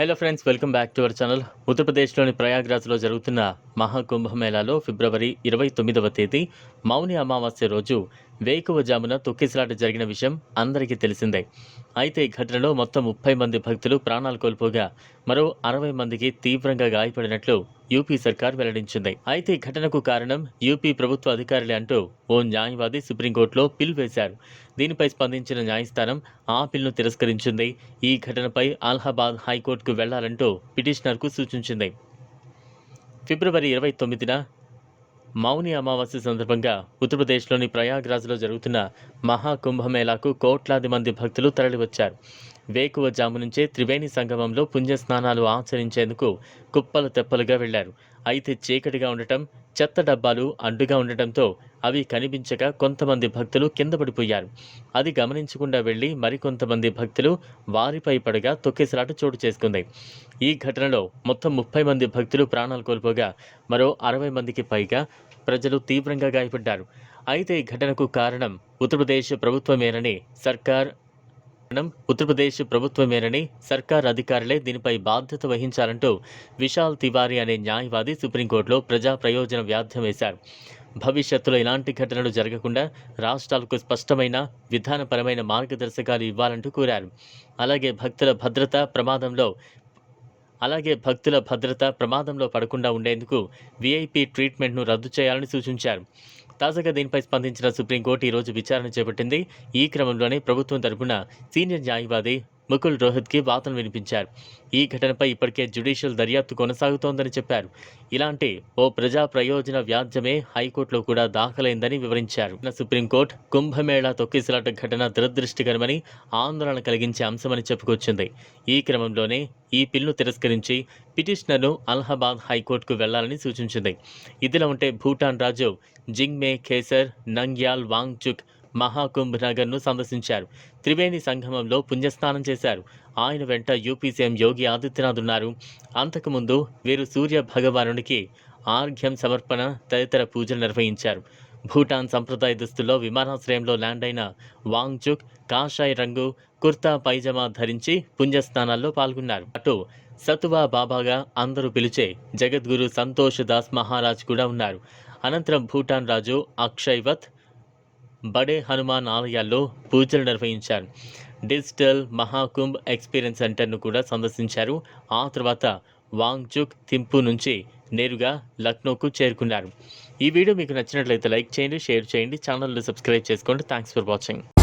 Hello friends welcome back to our channel. ఉత్తరప్రదేశ్లోని ప్రయాగ్రాజ్లో జరుగుతున్న మహాకుంభమేళాలో ఫిబ్రవరి ఇరవై తొమ్మిదవ తేదీ మౌని అమావాస్య రోజు వేకువజామున తొక్కిసలాట జరిగిన విషయం అందరికీ తెలిసిందే. అయితే ఈ ఘటనలో మొత్తం ముప్పై మంది భక్తులు ప్రాణాలు కోల్పోగా మరో అరవై మందికి తీవ్రంగా గాయపడినట్లు యూపీ సర్కార్ వెల్లడించింది. అయితే ఈ ఘటనకు కారణం యూపీ ప్రభుత్వ అధికారులే అంటూ ఓ న్యాయవాది సుప్రీంకోర్టులో పిల్ వేశారు. దీనిపై స్పందించిన న్యాయస్థానం ఆ పిల్ను తిరస్కరించింది. ఈ ఘటనపై అలహాబాద్ హైకోర్టుకు వెళ్ళాలంటూ పిటిషనర్కు సూచించింది. ఫిబ్రవరి ఇరవై తొమ్మిదిన మౌని అమావాస్య సందర్భంగా ఉత్తరప్రదేశ్లోని ప్రయాగ్రాజ్లో జరుగుతున్న మహాకుంభమేళాకు కోట్లాది మంది భక్తులు తరలివచ్చారు. వేకువజాము నుంచే త్రివేణి సంగమంలో పుణ్యస్నానాలు ఆచరించేందుకు కుప్పలు తెప్పలుగా వెళ్ళారు. అయితే చీకటిగా ఉండటం చెత్త డబ్బాలు అడ్డుగా ఉండటంతో అవి కనిపించక కొంతమంది భక్తులు కింద పడిపోయారు. అది గమనించకుండా వెళ్ళి మరికొంతమంది భక్తులు వారిపై పడగా తొక్కిసలాట చోటు చేసుకుంది. ఈ ఘటనలో మొత్తం ముప్పై మంది భక్తులు ప్రాణాలు కోల్పోగా మరో అరవై మందికి పైగా ప్రజలు తీవ్రంగా గాయపడ్డారు. అయితే ఈ ఘటనకు కారణం ఉత్తరప్రదేశ్ ప్రభుత్వమేనని సర్కార్ కారణం ఉత్తరప్రదేశ్ ప్రభుత్వమేనని సర్కార్ అధికారులే దీనిపై బాధ్యత వహించాలంటూ విశాల్ తివారీ అనే న్యాయవాది సుప్రీంకోర్టులో ప్రజా ప్రయోజన వ్యాధ్యం వేశారు. భవిష్యత్తులో ఇలాంటి ఘటనలు జరగకుండా రాష్ట్రాలకు స్పష్టమైన విధానపరమైన మార్గదర్శకాలు ఇవ్వాలంటూ కోరారు. అలాగే భక్తుల భద్రత ప్రమాదంలో అలాగే భక్తుల భద్రత ప్రమాదంలో పడకుండా ఉండేందుకు వీఐపీ ట్రీట్మెంట్ను రద్దు చేయాలని సూచించారు. తాజాగా దీనిపై స్పందించిన సుప్రీంకోర్టు ఈరోజు విచారణ చేపట్టింది. ఈ క్రమంలోనే ప్రభుత్వం తరపున సీనియర్ న్యాయవాది ముకుల్ రోహిత్కి వాదన వినిపించారు. ఈ ఘటనపై ఇప్పటికే జ్యుడిషియల్ దర్యాప్తు కొనసాగుతోందని చెప్పారు. ఇలాంటి ఓ ప్రజా ప్రయోజన వ్యాజ్యమే హైకోర్టులో కూడా దాఖలైందని వివరించారు. సుప్రీంకోర్టు కుంభమేళా తొక్కిసలాట ఘటన దురదృష్టికరమని ఆందోళన కలిగించే అంశమని చెప్పుకొచ్చింది. ఈ క్రమంలోనే ఈ పిల్లును తిరస్కరించి పిటిషనర్ను అలహాబాద్ హైకోర్టుకు వెళ్ళాలని సూచించింది. ఇదిలా ఉంటే భూటాన్ రాజు జింగ్మే ఖేసర్ నంగ్యాల్ వాంగ్చుక్ మహాకుంభనగర్ను సందర్శించారు. త్రివేణి సంగమంలో పుణ్యస్నానం చేశారు. ఆయన వెంట యూపీ సీఎం యోగి ఆదిత్యనాథ్ ఉన్నారు. అంతకుముందు వీరు సూర్య భగవానునికి ఆర్ఘ్యం సమర్పణ తదితర పూజలు నిర్వహించారు. భూటాన్ సంప్రదాయ దుస్తుల్లో విమానాశ్రయంలో ల్యాండ్ అయిన వాంగ్చుక్ కాషాయ రంగు కుర్తా పైజమా ధరించి పుణ్యస్నానాల్లో పాల్గొన్నారు. అటు సతువా బాబాగా అందరూ పిలిచే జగద్గురు సంతోష్ దాస్ మహారాజ్ కూడా ఉన్నారు. అనంతరం భూటాన్ రాజు అక్షయ్వత్ బడే హనుమాన్ ఆలయాల్లో పూజలు నిర్వహించారు. డిజిటల్ మహాకుంభ్ ఎక్స్పీరియన్స్ సెంటర్ను కూడా సందర్శించారు. ఆ తర్వాత వాంగ్చుక్ థింపు నుంచి నేరుగా లక్నోకు చేరుకున్నారు. ఈ వీడియో మీకు నచ్చినట్లయితే లైక్ చేయండి షేర్ చేయండి ఛానల్ని సబ్స్క్రైబ్ చేసుకోండి. Thanks for watching